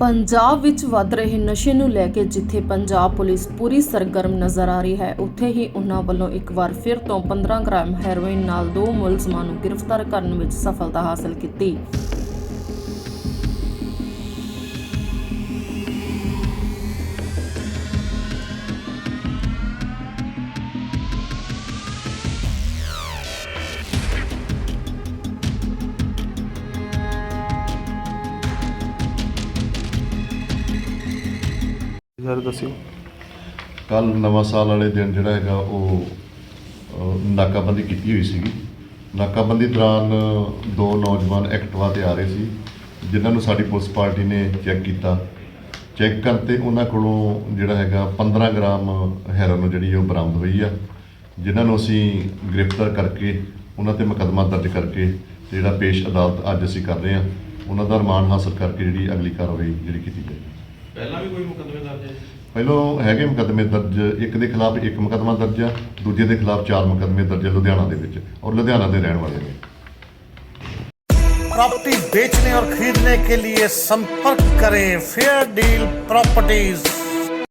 ਪੰਜਾਬ ਵਿੱਚ ਵੱਧ ਰਹੇ ਨਸ਼ੇ ਨੂੰ ਲੈ ਕੇ ਜਿੱਥੇ ਪੰਜਾਬ ਪੁਲਿਸ ਪੂਰੀ ਸਰਗਰਮ ਨਜ਼ਰ ਆ ਰਹੀ ਹੈ, ਉੱਥੇ ਹੀ ਉਹਨਾਂ ਵੱਲੋਂ ਇੱਕ ਵਾਰ ਫਿਰ ਤੋਂ 15 ਗ੍ਰਾਮ ਹੈਰੋਇਨ ਨਾਲ ਦੋ ਮੁਲਜ਼ਮਾਂ ਨੂੰ ਗ੍ਰਿਫਤਾਰ ਕਰਨ ਵਿੱਚ ਸਫਲਤਾ ਹਾਸਲ ਕੀਤੀ। ਸਰ ਦੱਸਿਓ। ਕੱਲ ਨਵਾਂ ਸਾਲ ਵਾਲੇ ਦਿਨ ਜਿਹੜਾ ਹੈਗਾ ਉਹ ਅਹ, ਨਾਕਾਬੰਦੀ ਕੀਤੀ ਹੋਈ ਸੀਗੀ। ਨਾਕਾਬੰਦੀ ਦੌਰਾਨ ਦੋ ਨੌਜਵਾਨ ਐਕਟਿਵਾ ਤੇ ਆ ਰਹੇ ਸੀ ਜਿਨ੍ਹਾਂ ਨੂੰ ਸਾਡੀ ਪੁਲਿਸ ਪਾਰਟੀ ਨੇ ਚੈੱਕ ਕੀਤਾ। ਚੈੱਕ ਕਰਨ ਉਹਨਾਂ ਕੋਲੋਂ ਜਿਹੜਾ ਹੈਗਾ 15 ਗ੍ਰਾਮ ਹੈਰੋਇਨ ਜਿਹੜੀ ਉਹ ਬਰਾਮਦ ਹੋਈ ਆ ਜਿਨ੍ਹਾਂ ਨੂੰ ਅਸੀਂ ਗ੍ਰਿਫਤਾਰ ਕਰਕੇ ਉਹਨਾਂ ਤੇ ਮੁਕੱਦਮਾ ਦਰਜ ਕਰਕੇ ਤੇ ਜਿਹੜਾ ਪੇਸ਼ ਅਦਾਲਤ ਅੱਜ ਅਸੀਂ ਕਰ ਰਹੇ ਹਾਂ ਉਹਨਾਂ ਦਾ ਰਿਮਾਂਡ ਹਾਸਲ ਕਰਕੇ ਜਿਹੜੀ ਅਗਲੀ ਕਾਰਵਾਈ ਜਿਹੜੀ ਕੀਤੀ ਜਾਏਗੀ। ਪਹਿਲਾਂ ਵੀ ਕੋਈ ਮੁਕੱਦਮੇ ਦਰਜ ਹੈ ਪਹਿਲੋਂ ਹੈਗੇ ਮੁਕੱਦਮੇ ਦਰਜ ਇੱਕ ਦੇ ਖਿਲਾਫ ਇੱਕ ਮੁਕੱਦਮਾ ਦਰਜ ਆ ਦੂਜੇ ਦੇ ਖਿਲਾਫ ਚਾਰ ਮੁਕੱਦਮੇ ਦਰਜ ਆ ਲੁਧਿਆਣਾ ਦੇ ਵਿੱਚ ਔਰ ਲੁਧਿਆਣਾ ਦੇ ਰਹਿਣ ਵਾਲੇ ਨੇ प्रॉपर्टी बेचने और खरीदने के लिए संपर्क करें फेयर डील प्रॉपर्टीज